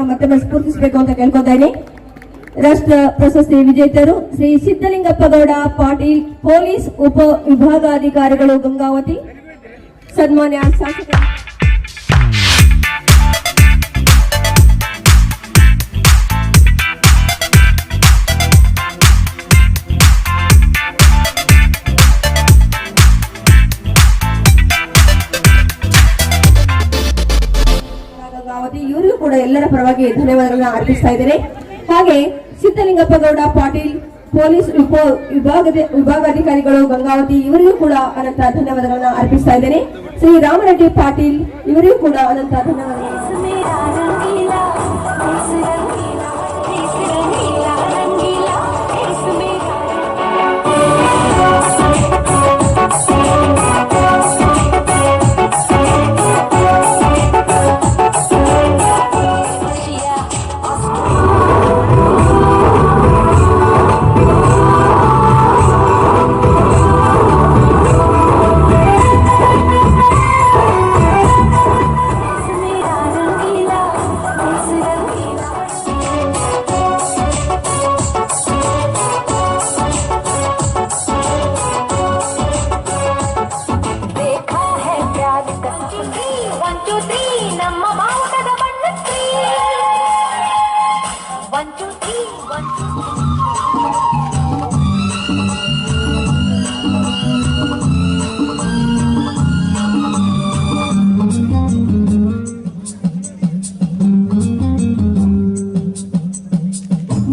ಅವರನ್ನ ಮತ್ತೊಮ್ಮೆ ಸ್ಫೂರ್ತಿಸಬೇಕು ಅಂತ ಕೇಳ್ಕೊತೇನೆ ರಾಷ್ಟ್ರ ಪ್ರಶಸ್ತಿ ವಿಜೇತರು ಶ್ರೀ ಸಿದ್ದಲಿಂಗಪ್ಪ ಗೌಡ, ಪಾಟೀಲ್, ಪೊಲೀಸ್ ಉಪ ವಿಭಾಗಾಧಿಕಾರಿಗಳು ಗಂಗಾವತಿ. ಸನ್ಮಾನ್ಯ ಶಾಸಕರು. ಕೂಡ ಎಲ್ಲರ ಪರವಾಗಿ ಧನ್ಯವಾದಗಳನ್ನ ಅರ್ಪಿಸ್ತಾ ಇದ್ದೇನೆ. ಹಾಗೆ ಸಿದ್ದಲಿಂಗಪ್ಪ ಗೌಡ ಪಾಟೀಲ್, ಪೊಲೀಸ್ ಉಪ ವಿಭಾಗದ ವಿಭಾಗಾಧಿಕಾರಿಗಳು ಗಂಗಾವತಿ, ಇವರಿಗೂ ಕೂಡ ಅನಂತ ಧನ್ಯವಾದಗಳನ್ನ ಅರ್ಪಿಸ್ತಾ ಇದ್ದೇನೆ. ಶ್ರೀ ರಾಮರೆಡ್ಡಿ ಪಾಟೀಲ್, ಇವರಿಗೂ ಕೂಡ ಅನಂತ ಧನ್ಯವಾದಗಳು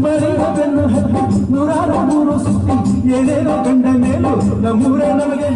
ಬರೆಯ ಬೆನ್ನು ಹತ್ತಿ ನೂರಾರು ಮೂರು ಸುತ್ತಿ ಏನೇನೋ ಕಂಡ ಮೇಲೂ ನಮ್ಮೂರೇ ನಮಗೆ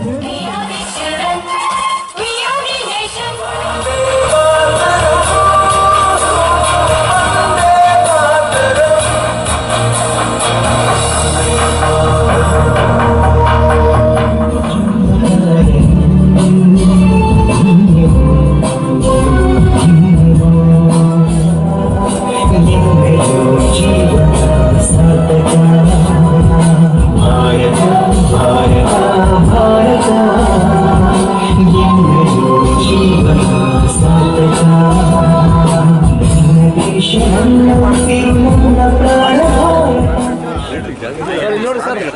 ಮೇಲು.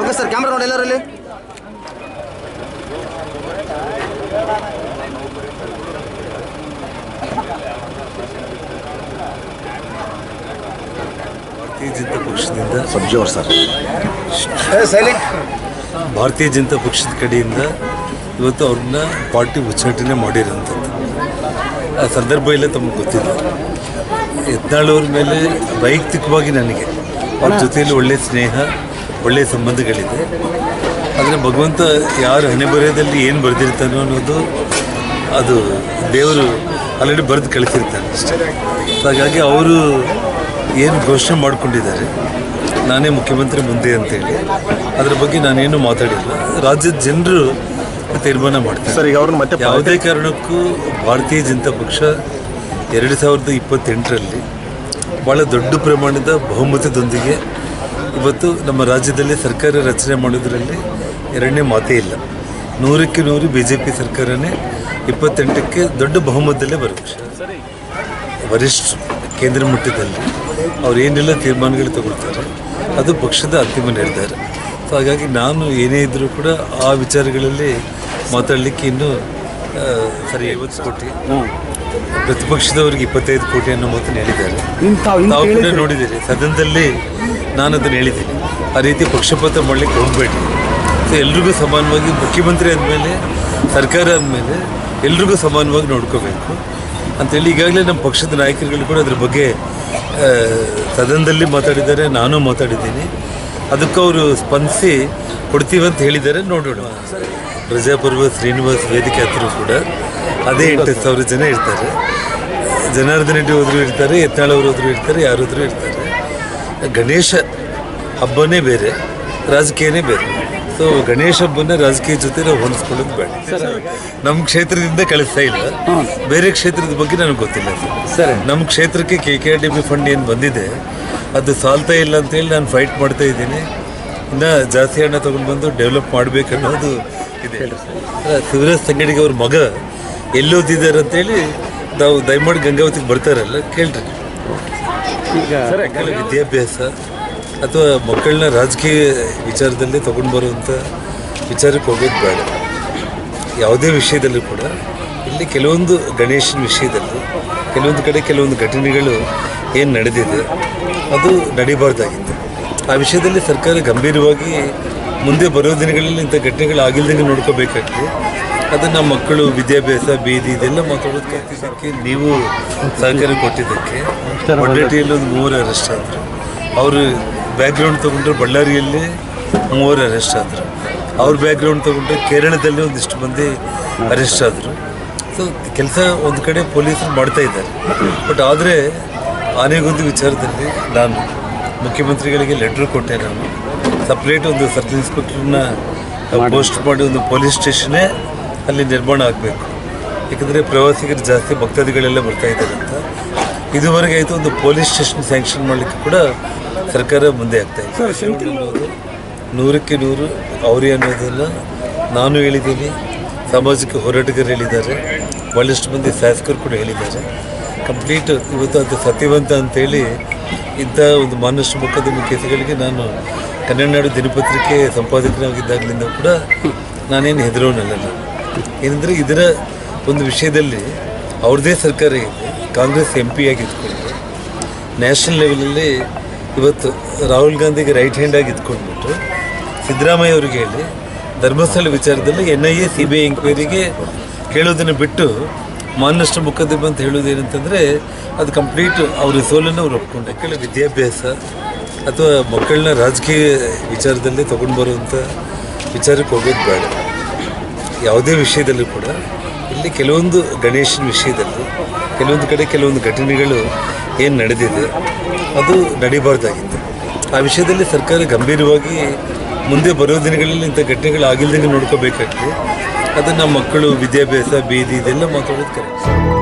Okay sir? ಕ್ಯಾಮ್ರಾ ನೋಡಿ ಎಲ್ಲರಲ್ಲಿ. ಭಾರತೀಯ ಜನತಾ ಪಕ್ಷದಿಂದ ಸಬ್ಜೋರ್ ಸರ್. ಭಾರತೀಯ ಜನತಾ ಪಕ್ಷದ ಕಡೆಯಿಂದ ಇವತ್ತು ಅವ್ರನ್ನ ಪಾರ್ಟಿ ಉಚ್ಚಾಟನೆ ಮಾಡಿರೋಂಥದ್ದು. ಆ ಸಂದರ್ಭ ಇಲ್ಲ ತಮಗೆ ಗೊತ್ತಿಲ್ಲ. ಯತ್ನಾಳ್ ಮೇಲೆ ವೈಯಕ್ತಿಕವಾಗಿ ನನಗೆ ಅವ್ರ ಜೊತೆಯಲ್ಲಿ ಒಳ್ಳೆಯ ಸ್ನೇಹ ಒಳ್ಳೆಯ ಸಂಬಂಧಗಳಿದೆ. ಆದರೆ ಭಗವಂತ ಯಾರು ಹಣೆ ಬರೆಯದಲ್ಲಿ ಏನು ಬರೆದಿರ್ತಾನೋ ಅನ್ನೋದು ಅದು ದೇವರು ಆಲ್ರೆಡಿ ಬರೆದು ಕಳಿಸಿರ್ತಾನೆ ಅಷ್ಟೇ. ಹಾಗಾಗಿ ಅವರು ಏನು ಘೋಷಣೆ ಮಾಡಿಕೊಂಡಿದ್ದಾರೆ ನಾನೇ ಮುಖ್ಯಮಂತ್ರಿ ಮುಂದೆ ಅಂತೇಳಿ ಅದ್ರ ಬಗ್ಗೆ ನಾನೇನು ಮಾತಾಡಿಲ್ಲ. ರಾಜ್ಯದ ಜನರು ತೀರ್ಮಾನ ಮಾಡ್ತಾರೆ. ಸರ್ ಈಗ ಅವ್ರನ್ನ ಮತ್ತೆ ಯಾವುದೇ ಕಾರಣಕ್ಕೂ ಭಾರತೀಯ ಜನತಾ ಪಕ್ಷ ಎರಡು ಸಾವಿರದ ಇಪ್ಪತ್ತೆಂಟರಲ್ಲಿ ಭಾಳ ದೊಡ್ಡ ಪ್ರಮಾಣದ ಬಹುಮತದೊಂದಿಗೆ ಇವತ್ತು ನಮ್ಮ ರಾಜ್ಯದಲ್ಲಿ ಸರ್ಕಾರ ರಚನೆ ಮಾಡೋದರಲ್ಲಿ ಎರಡನೇ ಮಾತೇ ಇಲ್ಲ. ನೂರಕ್ಕೆ ನೂರು ಬಿ ಜೆ ಪಿ ಸರ್ಕಾರನೇ ಇಪ್ಪತ್ತೆಂಟಕ್ಕೆ ದೊಡ್ಡ ಬಹುಮತದಲ್ಲೇ ಬರುತ್ತೆ. ವರಿಷ್ಠ ಕೇಂದ್ರ ಮಟ್ಟದಲ್ಲಿ ಅವ್ರು ಏನೆಲ್ಲ ತೀರ್ಮಾನಗಳು ತಗೊಳ್ತಾರೆ, ಅದು ಪಕ್ಷದ ಅಂತಿಮ ನಿರ್ಧಾರ. ಸೊ, ಹಾಗಾಗಿ ನಾನು ಏನೇ ಇದ್ದರೂ ಕೂಡ ಆ ವಿಚಾರಗಳಲ್ಲಿ ಮಾತಾಡಲಿಕ್ಕೆ ಇನ್ನೂ ಸರಿ ಐವತ್ತು ಕೋಟಿ. ಪ್ರತಿಪಕ್ಷದವರಿಗೆ ಇಪ್ಪತ್ತೈದು ಕೋಟಿ ಅನ್ನೋ ಮಾತನ್ನು ಹೇಳಿದ್ದಾರೆ. ತಾವು ಕೂಡ ನೋಡಿದ್ದೀರಿ. ಸದನದಲ್ಲಿ ನಾನು ಅದನ್ನು ಹೇಳಿದ್ದೀನಿ. ಆ ರೀತಿ ಪಕ್ಷಪಾತ ಮಾಡಲಿಕ್ಕೆ ಹೋಗಬೇಡಿ. ಸೊ ಎಲ್ರಿಗೂ ಸಮಾನವಾಗಿ ಮುಖ್ಯಮಂತ್ರಿ ಅಂದಮೇಲೆ ಸರ್ಕಾರ ಅಂದಮೇಲೆ ಎಲ್ರಿಗೂ ಸಮಾನವಾಗಿ ನೋಡ್ಕೋಬೇಕು. ಅಂತೇಳಿ ಈಗಾಗಲೇ ನಮ್ಮ ಪಕ್ಷದ ನಾಯಕರುಗಳು ಕೂಡ ಅದ್ರ ಬಗ್ಗೆ ಸದನದಲ್ಲಿ ಮಾತಾಡಿದ್ದಾರೆ. ನಾನು ಮಾತಾಡಿದ್ದೀನಿ. ಅದಕ್ಕೆ ಅವರು ಸ್ಪಂದಿಸಿ ಕೊಡ್ತೀವಿ ಅಂತ ಹೇಳಿದ್ದಾರೆ. ನೋಡೋಣ ಪ್ರಜಾಪರ್ವ ಶ್ರೀನಿವಾಸ್ ವೇದಿಕೆ ಹತ್ರ ಕೂಡ ಅದೇ ಎಂಟು ಸಾವಿರ ಜನ ಇರ್ತಾರೆ. ಜನಾರ್ದನ ರೆಡ್ಡಿ ಹೋದ್ರು ಇರ್ತಾರೆ ಯತ್ನಾಳವ್ರು ಹೋದರೂ ಇರ್ತಾರೆ ಯಾರಾದರೂ ಇರ್ತಾರೆ. ಗಣೇಶ ಹಬ್ಬನೇ ಬೇರೆ, ರಾಜಕೀಯನೇ ಬೇರೆ. ಸೊ ಗಣೇಶ ಹಬ್ಬನ ರಾಜಕೀಯ ಜೊತೆ ನಾವು ಹೊಂದಿಸ್ಕೊಳ್ಳೋದು ಬೇಡ. ನಮ್ಮ ಕ್ಷೇತ್ರದಿಂದ ಕಳಿಸ್ತಾ ಇಲ್ಲ. ಬೇರೆ ಕ್ಷೇತ್ರದ ಬಗ್ಗೆ ನನಗೆ ಗೊತ್ತಿಲ್ಲ. ಸರ್. ನಮ್ಮ ಕ್ಷೇತ್ರಕ್ಕೆ K K R D B fund ಏನು ಬಂದಿದೆ ಅದು ಸಾಲ್ತಾ ಇಲ್ಲ ಅಂತೇಳಿ ನಾನು ಫೈಟ್ ಮಾಡ್ತಾ ಇದ್ದೀನಿ. ಇನ್ನು ಜಾಸ್ತಿ ಹಣ ತೊಗೊಂಡು ಬಂದು ಡೆವಲಪ್ ಮಾಡಬೇಕು ಅನ್ನೋದು ಇದೆ ಶಿವರಾಜ್ ಸಂಗಡಿಗೆ ಅವ್ರ ಮಗ ಎಲ್ಲೋದಿದ್ದಾರೆ ಅಂತೇಳಿ ನಾವು ದಯಮಾಡಿ ಗಂಗಾವತಿಗೆ ಬರ್ತಾರಲ್ಲ ಕೇಳ್ರಿ. ಈಗ ವಿದ್ಯಾಭ್ಯಾಸ. ಅಥವಾ ಮಕ್ಕಳನ್ನ ರಾಜಕೀಯ ವಿಚಾರದಲ್ಲಿ ತಗೊಂಡು ಬರುವಂಥ ವಿಚಾರಕ್ಕೆ ಹೋಗೋದು ಬೇಡ. ಯಾವುದೇ ವಿಷಯದಲ್ಲೂ ಕೂಡ ಇಲ್ಲಿ ಕೆಲವೊಂದು ಗಣೇಶನ ವಿಷಯದಲ್ಲಿ ಕೆಲವೊಂದು ಕಡೆ ಕೆಲವೊಂದು ಘಟನೆಗಳು ಏನು ನಡೆದಿದೆ ಅದು ನಡೀಬಾರ್ದಾಗಿತ್ತು. ಆ ವಿಷಯದಲ್ಲಿ ಸರ್ಕಾರ ಗಂಭೀರವಾಗಿ ಮುಂದೆ ಬರೋ ದಿನಗಳಲ್ಲಿ ಇಂಥ ಘಟನೆಗಳು ಆಗಿಲ್ದಂಗೆ ನೋಡ್ಕೋಬೇಕಾಗ್ತದೆ. ಅದನ್ನು ಮಕ್ಕಳು ವಿದ್ಯಾಭ್ಯಾಸ ಬೀದಿ ಇದೆಲ್ಲ ಮಾತಾಡೋದಕ್ಕೆ ನೀವು ಸಹಕಾರ ಕೊಟ್ಟಿದ್ದಕ್ಕೆ ಒಂದು ಮೂವರು ಅರೆಸ್ಟ್ ಆದರು. ಅವರು ಬ್ಯಾಕ್ಗ್ರೌಂಡ್ ತೊಗೊಂಡ್ರೆ ಬಳ್ಳಾರಿಯಲ್ಲಿ ಮೂವರು ಅರೆಸ್ಟ್ ಆದರು. ಅವ್ರ ಬ್ಯಾಕ್ಗ್ರೌಂಡ್ ತೊಗೊಂಡ್ರೆ ಕೇರಳದಲ್ಲಿ ಒಂದಿಷ್ಟು ಮಂದಿ ಅರೆಸ್ಟ್ ಆದರು. ಸೊ ಕೆಲಸ ಒಂದು ಕಡೆ ಪೊಲೀಸರು ಮಾಡ್ತಾ ಇದ್ದಾರೆ. ಬಟ್ ಆದರೆ ಆನೆಗೊಂದು ವಿಚಾರದಲ್ಲಿ ನಾನು ಮುಖ್ಯಮಂತ್ರಿಗಳಿಗೆ ಲೆಟ್ರ್ ಕೊಟ್ಟೆ ನಾನು. ಸಪ್ರೇಟ್ ಒಂದು ಸಬ್ ಇನ್ಸ್ಪೆಕ್ಟರ್ನ ಪೋಸ್ಟ್ ಮಾಡಿ ಒಂದು ಪೊಲೀಸ್ ಸ್ಟೇಷನ್ನೇ ಅಲ್ಲಿ ನಿರ್ಮಾಣ ಆಗಬೇಕು. ಯಾಕಂದರೆ ಪ್ರವಾಸಿಗರು ಜಾಸ್ತಿ ಭಕ್ತಾದಿಗಳೆಲ್ಲ ಬರ್ತಾ ಇದ್ದಾರೆ ಅಂತ. ಇದುವರೆಗೆ ಆಯಿತು ಒಂದು ಪೊಲೀಸ್ ಸ್ಟೇಷನ್ ಸ್ಯಾಂಕ್ಷನ್ ಮಾಡಲಿಕ್ಕೆ ಕೂಡ ಸರ್ಕಾರ ಮುಂದೆ ಆಗ್ತಾ ಇದೆ. ನೂರಕ್ಕೆ ನೂರು ಅವರೇ ಅನ್ನೋದಲ್ಲ ನಾನು ಹೇಳಿದ್ದೀನಿ ಸಾಮಾಜಿಕ ಹೋರಾಟಗಾರರು ಹೇಳಿದ್ದಾರೆ ಭಾಳಷ್ಟು ಮಂದಿ ಶಾಸಕರು ಕೂಡ ಹೇಳಿದ್ದಾರೆ. ಕಂಪ್ಲೀಟ್ ಇವತ್ತು ಅದು ಸತ್ಯವಂತ ಅಂತೇಳಿ ಇಂಥ ಒಂದು ಮಾನಷ್ಟು ಮೊಕದ್ದಮೆ ಕೇಸುಗಳಿಗೆ ನಾನು ಕನ್ನಡ ನಾಡು ದಿನಪತ್ರಿಕೆ ಸಂಪಾದಕನಾಗಿದ್ದಾಗಲಿಂದ ಕೂಡ ನಾನೇನು ಹೆದರೋನಲ್ಲ ಏನಂದರೆ ಇದರ ಒಂದು ವಿಷಯದಲ್ಲಿ ಅವ್ರದ್ದೇ ಸರ್ಕಾರ ಇದೆ ಕಾಂಗ್ರೆಸ್ ಎಂ ಪಿ ಆಗಿ ಇದ್ಕೊಂಡು ನ್ಯಾಷನಲ್ ಲೆವೆಲಲ್ಲಿ ಇವತ್ತು ರಾಹುಲ್ ಗಾಂಧಿಗೆ ರೈಟ್ ಹ್ಯಾಂಡ್ ಆಗಿ ಇದ್ಕೊಂಡ್ಬಿಟ್ಟು ಸಿದ್ದರಾಮಯ್ಯ ಅವರಿಗೆ ಹೇಳಿ, ಧರ್ಮಸ್ಥಳ ವಿಚಾರದಲ್ಲಿ N I A C B I ಎಂಕ್ವೈರಿಗೆ ಕೇಳೋದನ್ನು ಬಿಟ್ಟು ಮಾನಷ್ಟು ಮುಖದಿಬ್ಬ ಅಂತ ಹೇಳೋದು ಏನಂತಂದರೆ, ಅದು ಕಂಪ್ಲೀಟ್ ಅವ್ರ ಸೋಲನ್ನು ಅವ್ರು ಒಪ್ಕೊಂಡು. ಯಾಕೆಂದರೆ ವಿದ್ಯಾಭ್ಯಾಸ ಅಥವಾ ಮಕ್ಕಳನ್ನ ರಾಜಕೀಯ ವಿಚಾರದಲ್ಲಿ ತೊಗೊಂಡು ಬರುವಂಥ ವಿಚಾರಕ್ಕೆ ಹೋಗೋದು ಬೇಡ. ಯಾವುದೇ ವಿಷಯದಲ್ಲೂ ಕೂಡ ಇಲ್ಲಿ ಕೆಲವೊಂದು ಗಣೇಶನ ವಿಷಯದಲ್ಲಿ, ಕೆಲವೊಂದು ಕಡೆ ಕೆಲವೊಂದು ಘಟನೆಗಳು ಏನು ನಡೆದಿದೆ ಅದು ನಡಿಬಾರ್ದಾಗಿತ್ತು. ಆ ವಿಷಯದಲ್ಲಿ ಸರ್ಕಾರ ಗಂಭೀರವಾಗಿ ಮುಂದೆ ಬರೋ ದಿನಗಳಲ್ಲಿ ಇಂಥ ಘಟನೆಗಳು ಆಗಿಲ್ದಂಗೆ ನೋಡ್ಕೋಬೇಕಾಗ್ತದೆ. ಅದನ್ನು ಮಕ್ಕಳು, ವಿದ್ಯಾಭ್ಯಾಸ, ಬೀದಿ, ಇದೆಲ್ಲ ಮಾತಾಡೋದು ಕರೆಕ್ಟ್